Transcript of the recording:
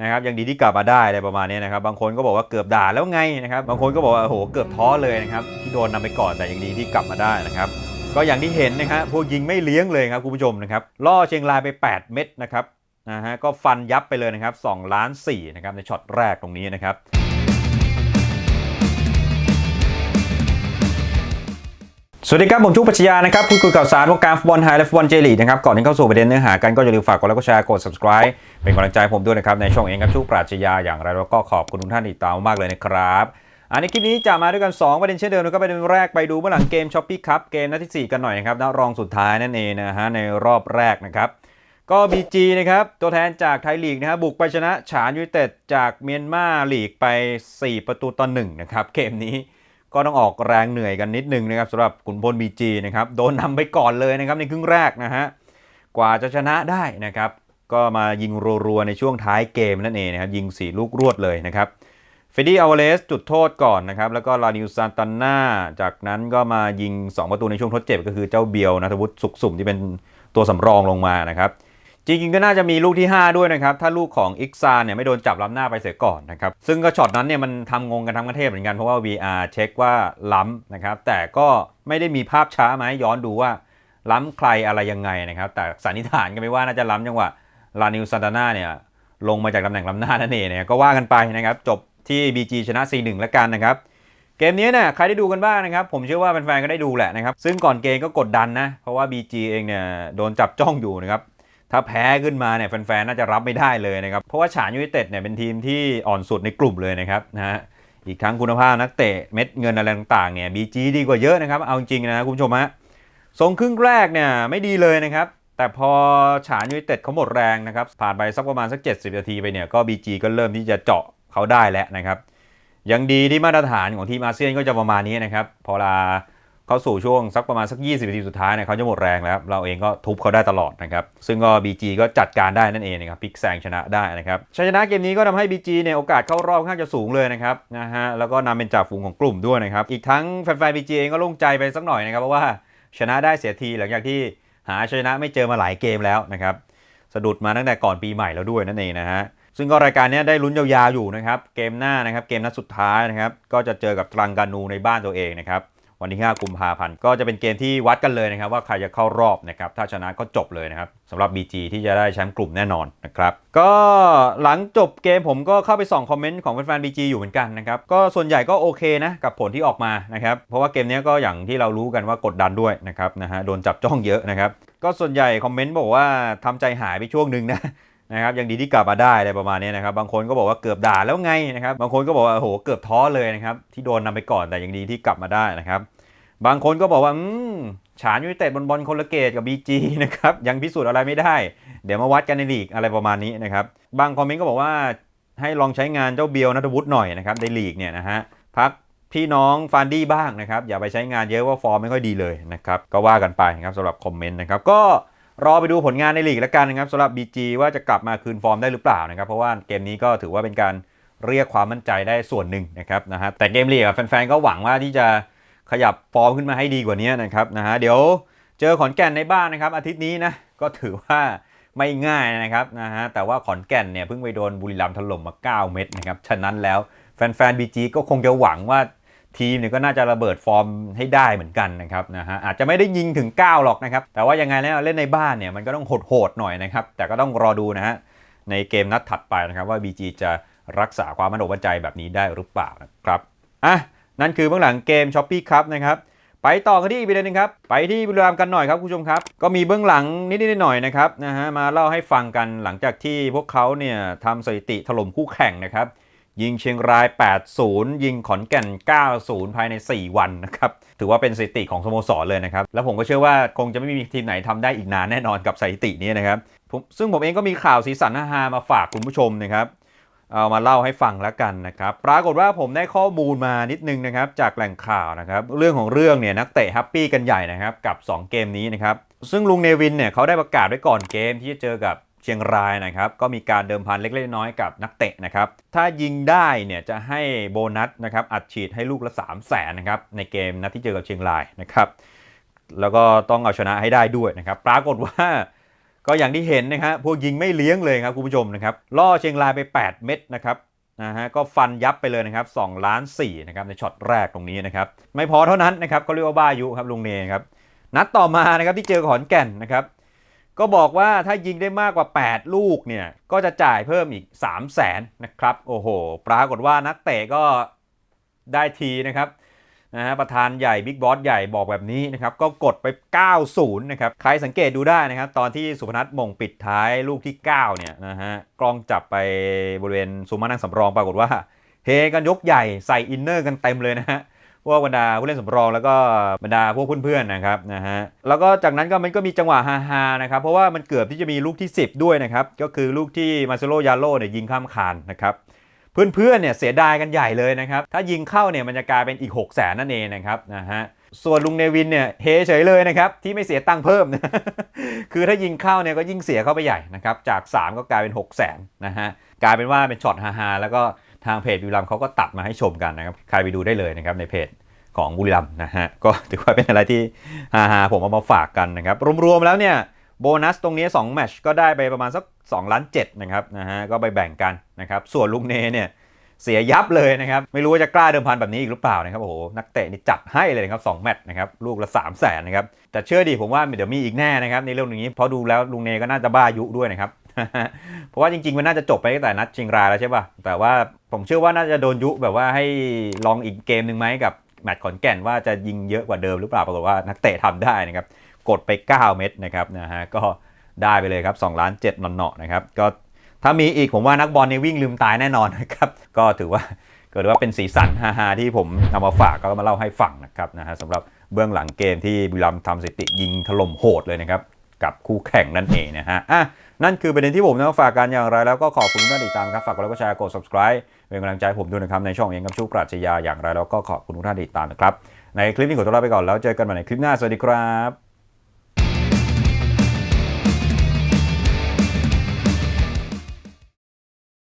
นะครับยังดีที่กลับมาได้อะไรประมาณนี้นะครับบางคนก็บอกว่าเกือบด่าแล้วไงนะครับบางคนก็บอกว่าโอ้โหเกือบท้อเลยนะครับที่โดนนำไปก่อนแต่ยังดีที่กลับมาได้นะครับก็อย่างที่เห็นนะครับพวกยิงไม่เลี้ยงเลยครับคุณผู้ชมนะครับล่อเชียงรายไป 8 เม็ดนะครับนะฮะก็ฟันยับไปเลยนะครับ2ล้าน4นะครับในช็อตแรกตรงนี้นะครับ สวัสดีครับ ผมชุกปัชญานะครับพูดคุยข่าวสารวงการฟุตบอลไทยและฟุตบอลเจลีกนะครับก่อนที่เข้าสู่ประเด็นเนื้อหากันก็อย่าลืมฝากกดไลค์กดแชร์กด subscribe เป็นกำลังใจผมด้วยนะครับในช่องเองครับชุกปราชญาอย่างไรแล้วก็ขอบคุณทุกท่านที่ติดตามมากเลยนะครับอันในคลิปนี้จะมาด้วยกัน 2 ประเด็นเช่นเดิมนะครับประเด็นแรกไปดูเมื่อหลังเกมช้อปปี้คัพเกมนัดที่ 4 กันหน่อยนะครับนัดรองสุดท้ายนั่นเองนะฮะในรอบแรกนะครับก็ BG นะครับตัวแทนจากไทยลีกนะครับบุกไปชนะฉานยูเต็ดจากเมียนมาลีกไป 4 ประตูต่อ1นะครับเกมนี้ ก็ต้องออกแรงเหนื่อยกันนิดนึงนะครับสำหรับขุนพลบีจีนะครับโดนนำไปก่อนเลยนะครับในครึ่งแรกนะฮะกว่าจะชนะได้นะครับก็มายิงรัวๆในช่วงท้ายเกมนั่นเองนะครับยิง 4 ลูกรวดเลยนะครับเฟดดี้อัลเลสจุดโทษก่อนนะครับแล้วก็ลานิวซานตันนาจากนั้นก็มายิง 2 ประตูในช่วงทดเจ็บก็คือเจ้าเบียวนัทวุฒิสุขสุ่มที่เป็นตัวสำรองลงมานะครับ จริงๆก็น่าจะมีลูกที่ 5 ด้วยนะครับ ถ้าลูกของอิกซานเนี่ยไม่โดนจับล้ำหน้าไปเสียก่อนนะครับ ซึ่งก็ช็อตนั้นเนี่ยมันทำงงกันทั้งประเทศเหมือนกัน เพราะว่า VR เช็คว่าล้ำนะครับ แต่ก็ไม่ได้มีภาพช้ามาให้ย้อนดูว่าล้ำใครอะไรยังไงนะครับ แต่สันนิษฐานกันไปว่าน่าจะล้ำจังหวะลานิวซานตาน่าเนี่ยลงมาจากตำแหน่งล้ำหน้านั่นเองเนี่ยก็ว่ากันไปนะครับจบที่ BG ชนะ4-1แล้วกันนะครับเกมนี้เนี่ยใครได้ดูกันบ้างนะครับ ผมเชื่อว่าแฟนๆก็ได้ดูแหละนะครับ ซึ่งก่อนเกมก็กดดันนะ เพราะว่า BG เองเนี่ยโดนจับจ้องอยู่นะครับ ถ้าแพ้ขึ้นมาเนี่ยแฟนๆ น่าจะรับไม่ได้เลยนะครับ เพราะว่าฉานยูไนเต็ดเนี่ยเป็นทีมที่อ่อนสุดในกลุ่มเลยนะครับนะฮะอีกทั้งคุณภาพนักเตะเม็ดเงินอะไรต่างๆเนี่ยบีจีดีกว่าเยอะนะครับ เอาจริงๆนะคุณผู้ชมฮะทรงครึ่งแรกเนี่ยไม่ดีเลยนะครับ แต่พอฉานยูไนเต็ดเขาหมดแรงนะครับ ผ่านไปสักประมาณสัก 70 นาทีไปเนี่ยก็บีจีก็เริ่มที่จะเจาะเขาได้แล้วนะครับยังดีที่มาตรฐานของทีมอาเซียนก็จะประมาณนี้นะครับพอลา เข้าสู่ช่วงสักประมาณสัก 20นาทีสุดท้ายเนี่ยเขาจะหมดแรงแล้ว เราเองก็ทุบเขาได้ตลอดนะครับ ซึ่งก็ BG ก็จัดการได้นั่นเองนะครับพลิกแซงชนะได้นะครับชัยชนะเกมนี้ก็ทำให้ BG เนี่ยโอกาสเข้ารอบค่อนข้างจะสูงเลยนะครับนะฮะแล้วก็นำเป็นจ่าฝูงของกลุ่มด้วยนะครับอีกทั้งแฟนๆ BG เองก็โล่งใจไปสักหน่อยนะครับเพราะว่าชนะได้เสียทีหลังจากที่หาชนะไม่เจอมาหลายเกมแล้วนะครับสะดุดมาตั้งแต่ก่อนปีใหม่แล้วด้วยนั่นเองนะฮะซึ่งก็รายการนี้ได้ลุ้นยาวๆอยู่นะครับ เกมหน้านะครับ เกมนัดสุดท้ายนะครับ ก็จะเจอกับตรังกานูในบ้านตัวเองนะครับ วันที่5กุมภาพันธ์ก็จะเป็นเกมที่วัดกันเลยนะครับ ว่าใครจะเข้ารอบนะครับ ถ้าชนะก็จบเลยนะครับสำหรับ BG ที่จะได้แชมป์กลุ่มแน่นอนนะครับ ก็หลังจบเกมผมก็เข้าไปส่องคอมเมนต์ของแฟนๆ BG อยู่เหมือนกันนะครับ ก็ส่วนใหญ่ก็โอเคนะ กับผลที่ออกมานะครับ เพราะว่าเกมนี้ก็อย่างที่เรารู้กันว่ากดดันด้วยนะครับนะฮะโดนจับจ้องเยอะนะครับก็ส่วนใหญ่คอมเมนต์บอกว่าทำใจหายไปช่วงหนึ่งนะ นะครับยังดีที่กลับมาได้อะไรประมาณนี้นะครับบางคนก็บอกว่าเกือบด่าแล้วไงนะครับบางคนก็บอกว่าโอ้โหเกือบท้อเลยนะครับที่โดนนำไปก่อนแต่ยังดีที่กลับมาได้นะครับบางคนก็บอกว่าอืมฉานยูไนเต็ดบนบอลคนละเกตกับ BG นะครับยังพิสูจน์อะไรไม่ได้ เดี๋ยวมาวัดกันในลีกอะไรประมาณนี้นะครับบางคอมเมนต์ก็บอกว่าให้ลองใช้งานเจ้าเบียวนัทวุฒิหน่อยนะครับในลีกเนี่ยนะฮะพักพี่น้องฟานดี้บ้างนะครับอย่าไปใช้งานเยอะว่าฟอร์มไม่ค่อยดีเลยนะครับก็ว่ากันไปนะครับสำหรับคอมเมนต์นะครับก็ รอไปดูผลงานในลีกแล้วกันนะครับสำหรับ BG ว่าจะกลับมาคืนฟอร์มได้หรือเปล่านะครับ เพราะว่าเกมนี้ก็ถือว่าเป็นการเรียกความมั่นใจได้ส่วนหนึ่งนะครับนะฮะแต่เกมลีกแฟนๆก็หวังว่าที่จะขยับฟอร์มขึ้นมาให้ดีกว่านี้นะครับนะฮะเดี๋ยวเจอขอนแก่นในบ้านนะครับ อาทิตย์นี้นะก็ถือว่าไม่ง่ายนะครับนะฮะแต่ว่าขอนแก่นเนี่ยเพิ่งไปโดนบุรีรัมย์ถล่มมา 9 เม็ดนะครับฉะนั้นแล้วแฟนๆ BG ก็คงจะหวังว่า ทีมเนี่ยก็น่าจะระเบิดฟอร์มให้ได้เหมือนกันนะครับนะฮะอาจจะไม่ได้ยิงถึง 9 หรอกนะครับ แต่ว่ายังไงแล้วเล่นในบ้านเนี่ยมันก็ต้องโหดๆหน่อยนะครับ แต่ก็ต้องรอดูนะฮะในเกมนัดถัดไปนะครับว่า BG จะรักษาความมั่นอกมั่นใจแบบนี้ได้หรือเปล่านะครับอะนั่นคือเบื้องหลังเกมช้อปปี้ครับนะครับไปต่อกันที่อีกประเด็นหนึงครับ ไปที่บุรีรัมย์กันหน่อยครับคุณผู้ชมครับ ก็มีเบื้องหลังนิดๆหน่อยๆนะครับนะฮะมาเล่าให้ฟังกันหลังจากที่พวกเขาเนี่ยทำสถิติถล่มคู่แข่งนะครับ ยิงเชียงราย 8-0 ยิงขอนแก่น 9-0 ภายใน 4 วันนะครับ ถือว่าเป็นสถิติของสโมสรเลยนะครับ แล้วผมก็เชื่อว่าคงจะไม่มีทีมไหนทำได้อีกนานแน่นอนกับสถิตินี้นะครับ ซึ่งผมเองก็มีข่าวสีสันฮามาฝากคุณผู้ชมนะครับ เอามาเล่าให้ฟังแล้วกันนะครับ ปรากฏว่าผมได้ข้อมูลมานิดนึงนะครับ จากแหล่งข่าวนะครับ เรื่องของเรื่องเนี่ยนักเตะแฮปปี้กันใหญ่นะครับกับ 2 เกมนี้นะครับ ซึ่งลุงเนวินเนี่ยเขาได้ประกาศไว้ก่อนเกมที่จะเจอกับ เชียงรายนะครับ ก็มีการเดิมพันเล็กๆน้อยๆกับนักเตะนะครับ ถ้ายิงได้เนี่ยจะให้โบนัสนะครับอัดฉีดให้ลูกละ 3 0 0แสนนะครับในเกมนัดที่เจอกับเชียงรายนะครับแล้วก็ต้องเอาชนะให้ได้ด้วยนะครับปรากฏว่าก็อย่างที่เห็นนะฮะพวกยิงไม่เลี้ยงเลยครับคุณผู้ชมนะครับล่อเชียงรายไป 8 เม็ดนะครับนะฮะก็ฟันยับไปเลยนะครับ2ล้าน4นะครับในช็อตแรกตรงนี้นะครับไม่พอเท่านั้นนะครับก็เรียกว่าบ้ายุครับลุงเนครับนัดต่อมานะครับที่เจอขอนแก่นนะครับ ก็บอกว่าถ้ายิงได้มากกว่า 8 ลูกเนี่ย ก็จะจ่ายเพิ่มอีก 3 0 0แสนนะครับ โอ้โห ปรากฏว่านักเตะก็ได้ทีนะครับนะฮะประธานใหญ่บิ๊กบอสใหญ่บอกแบบนี้นะครับ ก็กดไป 90 นะครับ ใครสังเกตดูได้นะครับ ตอนที่สุพนัทมงปิดท้ายลูกที่ 9 เนี่ยนะฮะกล้องจับไปบริเวณซูมานั่งสำรองปรากฏว่า เฮกันยกใหญ่ใส่อินเนอร์กันเต็มเลยนะฮะ วกบรรดาผู้เล่นสำรองแล้วก็บรรดาพวกเพื่อนๆนะครับนะฮะแล้วก็จากนั้นก็มันก็มีจังหวะฮาๆนะครับเพราะว่ามันเกือบที่จะมีลูกที่ 10 ด้วยนะครับก็คือลูกที่มาเซโลยาโลเนี่ยยิงข้ามคานนะครับเพื่อนๆเนี่ยเสียดายกันใหญ่เลยนะครับถ้ายิงเข้าเนี่ยมันจะกลายเป็นอีก 6 0แสนนั่นเองนะครับนะฮะส่วนลุงเนวินเนี่ยเฮเฉยเลยนะครับที่ไม่เสียตังค์เพิ่มนะคือถ้ายิงเข้าเนี่ยก็ยิ่งเสียเข้าไปใหญ่นะครับจาก 3 ก็กลายเป็น 6 0แสนนะฮะกลายเป็นว่าเป็นช็อตฮาๆแล้วก็ ทางเพจวิลัมเขาก็ตัดมาให้ชมกันนะครับใครไปดูได้เลยนะครับในเพจของบุรีรัมนะฮะก็ถือว่าเป็นอะไรที่ฮาๆผมเอามาฝากกันนะครับรวมๆแล้วเนี่ยโบนัสตรงนี้2แมชก็ได้ไปประมาณสัก2ล้าน7นะครับนะฮะก็ไปแบ่งกันนะครับส่วนลุงเนเนี่ยเสียยับเลยนะครับ ไม่รู้ว่าจะกล้าเดิมพันแบบนี้อีกหรือเปล่านะครับโอ้โหนักเตะนี่จัดให้เลยนะครับ2แมตช์นะครับลูกละ3 0 0แสนนะครับแต่เชื่อดิผมว่าเดี๋ยวมีอีกแน่นะครับในเรื่องนี้เพราะดูแล้วลุงเนก็น่าจะบ้ายุด้วยนะครับเพราะว่าจริงๆมันน่าจะจบไปตั้งแต่นัดชียงรายแล้วใช่ป่ะแต่ว่า ผมเชื่อว่าน่าจะโดนยุแบบว่าให้ลองอีกเกมหนึ่งไหมกับแมตช์ขอนแก่นว่าจะยิงเยอะกว่าเดิมหรือเปล่าปรากฏว่านักเตะทำได้นะครับ กดไป 9 เม็ดนะครับนะฮะก็ได้ไปเลยครับ2ล้าน7นอนเนาะนะครับก็ถ้ามีอีกผมว่านักบอลเนี่ยวิ่งลืมตายแน่นอนนะครับก็ถือว่าเกิดว่าเป็นสีสันฮาๆที่ผมเอามาฝากก็มาเล่าให้ฟังนะครับนะฮะสำหรับเบื้องหลังเกมที่บุรีรัมย์ทำสถิติยิงถล่มโหดเลยนะครับ กับคู่แข่งนั่นเองนะฮะอะนั่นคือประเด็นที่ผมนำมาฝากกันอย่างไร แล้วก็ขอบคุณที่ติดตามครับฝากกดไลค์กดแชร์กด subscribe เป็นกำลังใจผมด้วยนะครับในช่องเองกับชูปราชญาอย่างไรแล้วก็ขอบคุณทุกท่านติดตามนะครับในคลิปนี้ขอตัวลาไปก่อนแล้วเจอกันใหม่ในคลิปหน้าสวัสดีครับ